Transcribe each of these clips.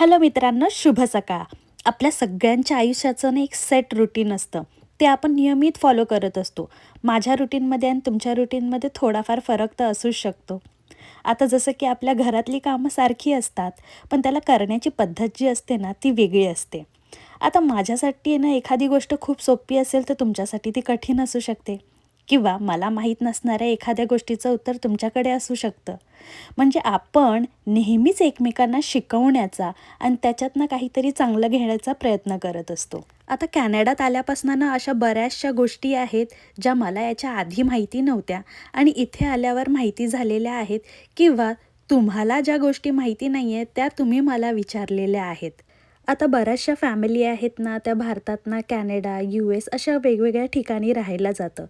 Hello मित्रांनो शुभ सकाळ. आपल्या सगळ्यांच्या आयुष्याचं ना एक सेट रुटीन असतं. ते आपण नियमित फॉलो करत असतो. माझ्या रुटीनमध्ये आणि तुमच्या रुटीनमध्ये थोडाफार फरक तर असूच शकतो. आता जसं की आपल्या घरातली कामं सारखी असतात पण त्याला करण्याची पद्धत जी असते ना ती वेगळी असते. आता माझ्यासाठी ना एखादी गोष्ट खूप सोपी असेल तर तुमच्यासाठी ती कठीण असू शकते. किंवा मला माहीत नसणाऱ्या एखाद्या गोष्टीचं उत्तर तुमच्याकडे असू शकतं. म्हणजे आपण नेहमीच एकमेकांना शिकवण्याचा आणि त्याच्यातनं काहीतरी चांगलं घेण्याचा प्रयत्न करत असतो. आता कॅनडात आल्यापासून ना अशा बऱ्याचशा गोष्टी आहेत ज्या मला याच्या आधी माहिती नव्हत्या आणि इथे आल्यावर माहिती झालेल्या आहेत किंवा तुम्हाला ज्या गोष्टी माहिती नाही आहेत त्या तुम्ही मला विचारलेल्या आहेत. आता बऱ्याचशा फॅमिली आहेत ना त्या भारतात ना कॅनडा यू एस अशा वेगवेगळ्या ठिकाणी राहायला जातं.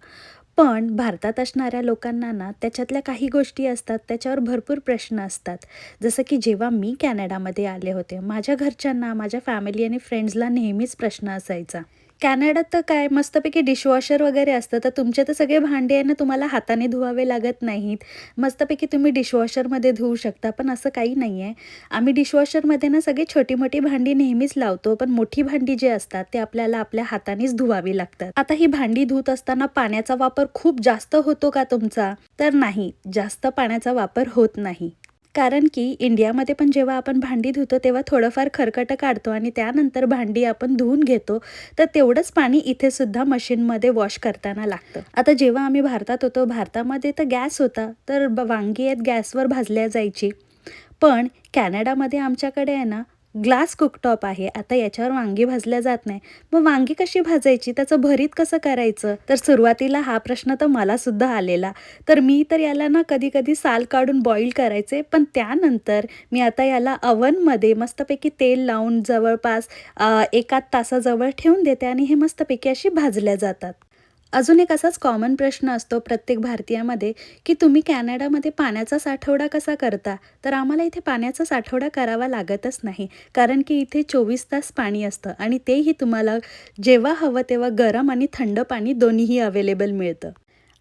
पण भारतात असणाऱ्या लोकांना ना त्याच्यातल्या काही गोष्टी असतात त्याच्यावर भरपूर प्रश्न असतात. जसं की जेव्हा मी कॅनडामध्ये आले होते माझ्या घरच्यांना माझ्या फॅमिली आणि फ्रेंड्सला नेहमीच प्रश्न असायचा. कॅनडात तर काय? मस्तपैकी डिशवॉशर वगैरे असतं. तर तुमचे तर सगळे भांडे आहे ना तुम्हाला हाताने धुवावे लागत नाहीत. मस्तपैकी तुम्ही डिशवॉशरमध्ये धुवू शकता पण असं काही नाही आहे आम्ही डिशवॉशरमध्ये ना सगळी छोटी मोठी भांडी नेहमीच लावतो पण मोठी भांडी जे असतात ते आपल्याला आपल्या हातानेच धुवावी लागतात. आता ही भांडी धुत असताना पाण्याचा वापर खूप जास्त होतो का तुमचा? तर नाही जास्त पाण्याचा वापर होत नाही. कारण की इंडियामध्ये पण जेव्हा आपण भांडी धुतो तेव्हा थोडंफार खरकटं काढतो आणि त्यानंतर भांडी आपण धुवून घेतो तर तेवढंच पाणी इथे सुद्धा मशीनमध्ये वॉश करताना लागतं. आता जेव्हा आम्ही भारतात होतो भारतामध्ये तर गॅस होता तर वांगी आहेत गॅसवर भाजल्या जायची. पण कॅनडामध्ये आमच्याकडे आहे ना ग्लास कुकटॉप आहे. आता याच्यावर वांगी भाजल्या जात नाही. मग वांगी कशी भाजायची? त्याचं भरीत कसं करायचं? तर सुरुवातीला हा प्रश्न तर मला सुद्धा आलेला. तर मी तर याला ना कधी कधी साल काढून बॉईल करायचे. पण त्यानंतर मी आता याला अवनमध्ये मस्तपैकी तेल लावून जवळपास एका तासाजवळ ठेवून देते आणि हे मस्तपैकी अशी भाजल्या जातात. अजून एक असाच कॉमन प्रश्न असतो प्रत्येक भारतीयामध्ये की तुम्ही कॅनडामध्ये पाण्याचा साठवडा कसा करता? तर आम्हाला इथे पाण्याचा साठवडा करावा लागतच नाही. कारण की इथे चोवीस तास पाणी असतं आणि तेही तुम्हाला जेव्हा हवं तेव्हा गरम आणि थंड पाणी दोन्हीही अवेलेबल मिळतं.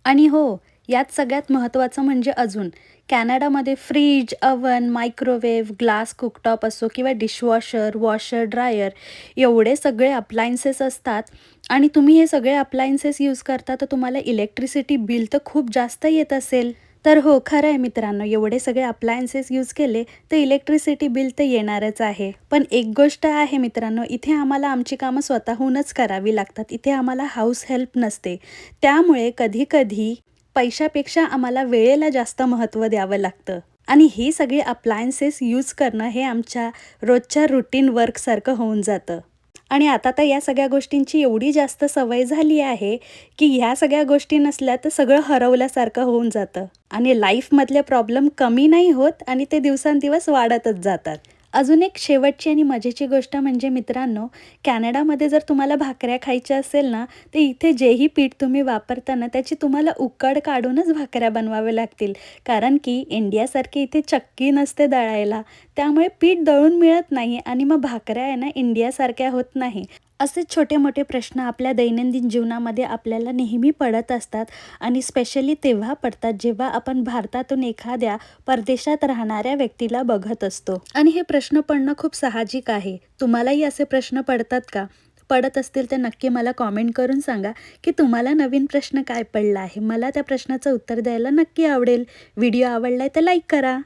आणि हो यात सगळ्यात महत्त्वाचं म्हणजे अजून कॅनडामध्ये fridge oven microwave glass cooktop असो किंवा डिशवॉशर वॉशर ड्रायर एवढे सगळे अप्लायन्सेस असतात. आणि तुम्ही हे सगळे अप्लायन्सेस यूज करता तर तुम्हाला इलेक्ट्रिसिटी बिल तर खूप जास्त येत असेल. तर हो खरं आहे मित्रांनो एवढे सगळे अप्लायन्सेस यूज केले तर इलेक्ट्रिसिटी बिल तर येणारच आहे. पण एक गोष्ट आहे मित्रांनो इथे आम्हाला आमची कामं स्वतःहूनच करावी लागतात. इथे आम्हाला हाऊस हेल्प नसते. त्यामुळे कधी कधी पैशापेक्षा आम्हाला वेळेला जास्त महत्त्व द्यावं लागतं. आणि ही सगळी अप्लायन्सेस यूज करणं हे आमच्या रोजच्या रुटीन वर्कसारखं होऊन जातं. आणि आता तर या सगळ्या गोष्टींची एवढी जास्त सवय झाली आहे की ह्या सगळ्या गोष्टी नसल्या तर सगळं हरवल्यासारखं होऊन जातं. आणि लाईफमधले प्रॉब्लेम कमी नाही होत आणि ते दिवसांदिवस वाढतच जातात. अजून एक शेवटची आणि मजेची गोष्ट म्हणजे मित्रांनो कॅनडामध्ये जर तुम्हाला भाकऱ्या खायच्या असेल ना तर इथे जेही पीठ तुम्ही वापरता ना त्याची तुम्हाला उकड काढूनच भाकऱ्या बनवाव्या लागतील. कारण की इंडियासारखी इथे चक्की नसते दळायला. त्यामुळे पीठ दळून मिळत नाही आणि मग भाकऱ्या आहे ना इंडियासारख्या होत नाही. असे छोटे मोठे प्रश्न आपल्या दैनंदिन जीवनामध्ये आपल्याला नेहमी पडत असतात आणि स्पेशली तेव्हा पडतात जेव्हा आपण भारतातून एखाद्या परदेशात राहणाऱ्या व्यक्तीला बघत असतो. आणि हे प्रश्न पडणं खूप साहजिक आहे. तुम्हालाही असे प्रश्न पडतात का? पडत असतील तर नक्की मला कॉमेंट करून सांगा की तुम्हाला नवीन प्रश्न काय पडला आहे? मला त्या प्रश्नाचं उत्तर द्यायला नक्की आवडेल. व्हिडिओ आवडला आहे तर लाईक करा.